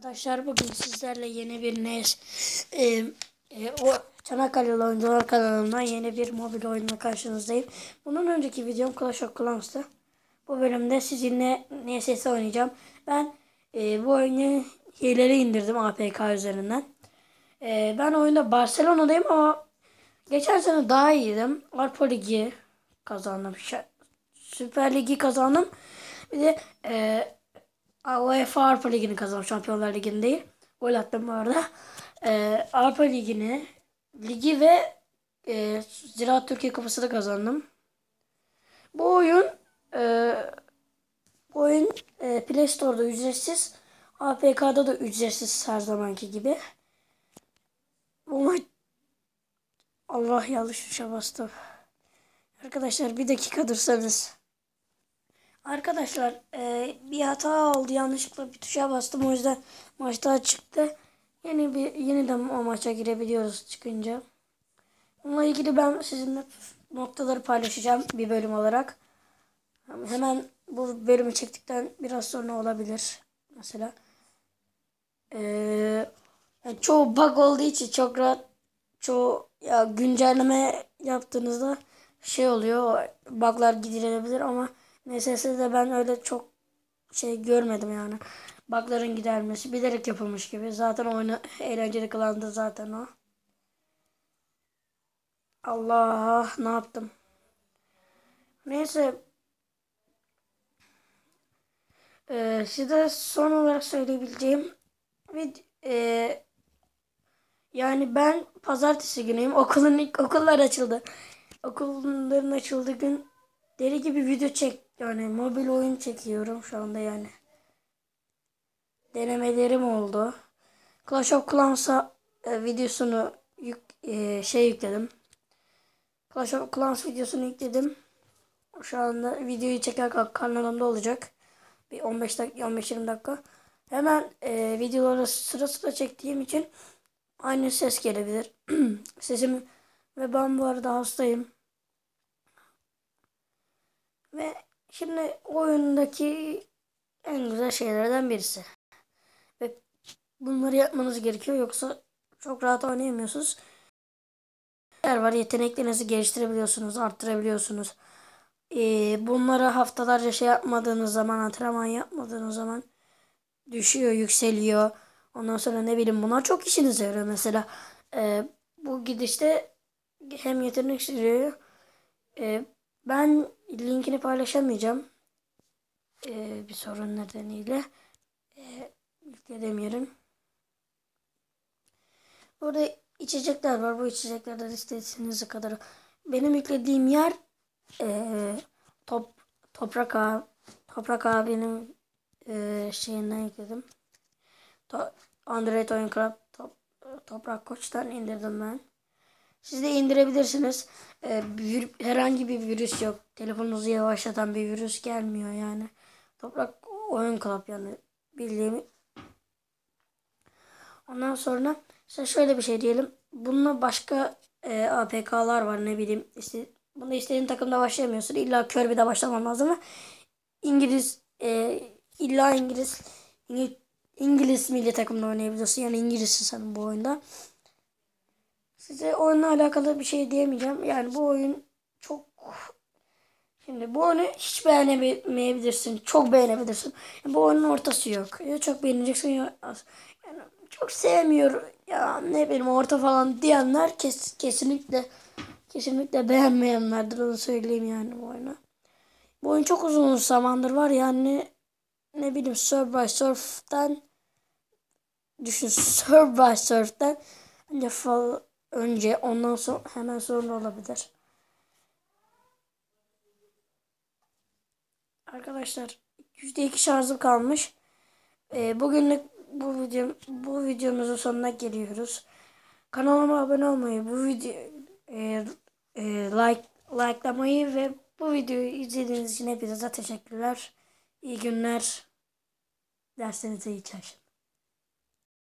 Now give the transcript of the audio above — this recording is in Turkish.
Arkadaşlar bugün sizlerle yeni bir NES e, e, o Çanakkale'li oyuncular kanalından yeni bir mobil oyunla karşınızdayım. Bunun önceki videom Clash of Clans'tı. Bu bölümde sizinle NSS oynayacağım. Ben e, bu oyunu hileleri indirdim APK üzerinden. E, ben oyunda Barcelona'dayım ama geçen sene daha iyiydim. Avrupa Ligi kazandım. Süper Ligi kazandım. Bir de e, UEFA Avrupa Ligi'ni kazandım. Şampiyonlar Ligi'ni değil. Gol attım bu arada. Ee, Avrupa Ligi'ni, ligi ve e, Ziraat Türkiye Kupası'nı kazandım. Bu oyun e, bu oyun e, Play Store'da ücretsiz. APK'da da ücretsiz her zamanki gibi. Bu maç Allah yanlış tuşa bastım. Arkadaşlar bir dakika dursanız. Arkadaşlar e, bir hata oldu yanlışlıkla bir tuşa bastım o yüzden maçta çıktı. Yeni bir yeniden o maça girebiliyoruz çıkınca. Onunla ilgili ben sizinle noktaları paylaşacağım bir bölüm olarak. Hemen bu bölümü çektikten biraz sonra olabilir mesela. Ee, çoğu bug olduğu için çok rahat çoğu ya güncelleme yaptığınızda şey oluyor buglar giderilebilir ama NSS'de ben öyle çok şey görmedim yani. Bugların gidermesi bilerek yapılmış gibi. Zaten oyunu eğlenceli kılandı zaten o. Allah ne yaptım. Neyse. Ee, size son olarak söyleyebileceğim vid e, yani ben pazartesi günüyüm. Okulun ilk okullar açıldı. Okulların açıldığı gün deli gibi video çek yani mobil oyun çekiyorum şu anda yani. Denemelerim oldu. Clash of Clans'a e, videosunu yük, e, şey yükledim. Clash of Clans videosunu yükledim. Şu anda videoyu çekerken kanalımda olacak. Bir 15 dakika 15-20 dakika. Hemen e, videoları sıra sıra çektiğim için aynı ses gelebilir. Sesim ve ben bu arada hastayım. Ve şimdi oyundaki en güzel şeylerden birisi. Ve bunları yapmanız gerekiyor yoksa çok rahat oynayamıyorsunuz. Yer var yeteneklerinizi geliştirebiliyorsunuz, arttırabiliyorsunuz. Ee, bunları haftalarca şey yapmadığınız zaman, antrenman yapmadığınız zaman düşüyor, yükseliyor. Ondan sonra ne bileyim bunlar çok işinize yarıyor. Mesela e, bu gidişte hem yetenek sürüyor. E, ben linkini paylaşamayacağım. Ee, bir sorun nedeniyle. Ee, yükledemiyorum. Burada içecekler var. Bu içeceklerden istediğiniz kadar. Benim yüklediğim yer e, top Toprak abi, Toprak abinin e, şeyinden yükledim. To, Android Oyun Club top, Toprak Koç'tan indirdim ben. Siz de indirebilirsiniz. Ee, bir, herhangi bir virüs yok. Telefonunuzu yavaşlatan bir virüs gelmiyor yani. Toprak oyun club yani bildiğim. Ondan sonra işte şöyle bir şey diyelim. Bununla başka e, APK'lar var ne bileyim. İşte, bunda istediğin takımda başlayamıyorsun. İlla Kirby'de başlaman lazım ama İngiliz e, illa İngiliz İngiliz, İngiliz milli takımda oynayabiliyorsun. Yani İngilizsin sen bu oyunda. Size oyunla alakalı bir şey diyemeyeceğim. Yani bu oyun çok Şimdi bu oyunu hiç beğenemeyebilirsin. Çok beğenebilirsin. Yani bu oyunun ortası yok. Ya çok beğeneceksin ya. Yani çok sevmiyor ya ne bileyim orta falan diyenler kes, kesinlikle kesinlikle beğenmeyenlerdir onu söyleyeyim yani bu oyunu. Bu oyun çok uzun zamandır var yani ne bileyim Surf by Surf'ten düşün Surf by Surf'ten önce fall önce ondan sonra hemen sonra olabilir. Arkadaşlar %2 şarjım kalmış. Ee, bugünlük bu video bu videomuzun sonuna geliyoruz. Kanalıma abone olmayı, bu video e, e, like likelamayı ve bu videoyu izlediğiniz için hepinize teşekkürler. İyi günler. Derslerinize iyi çalışın.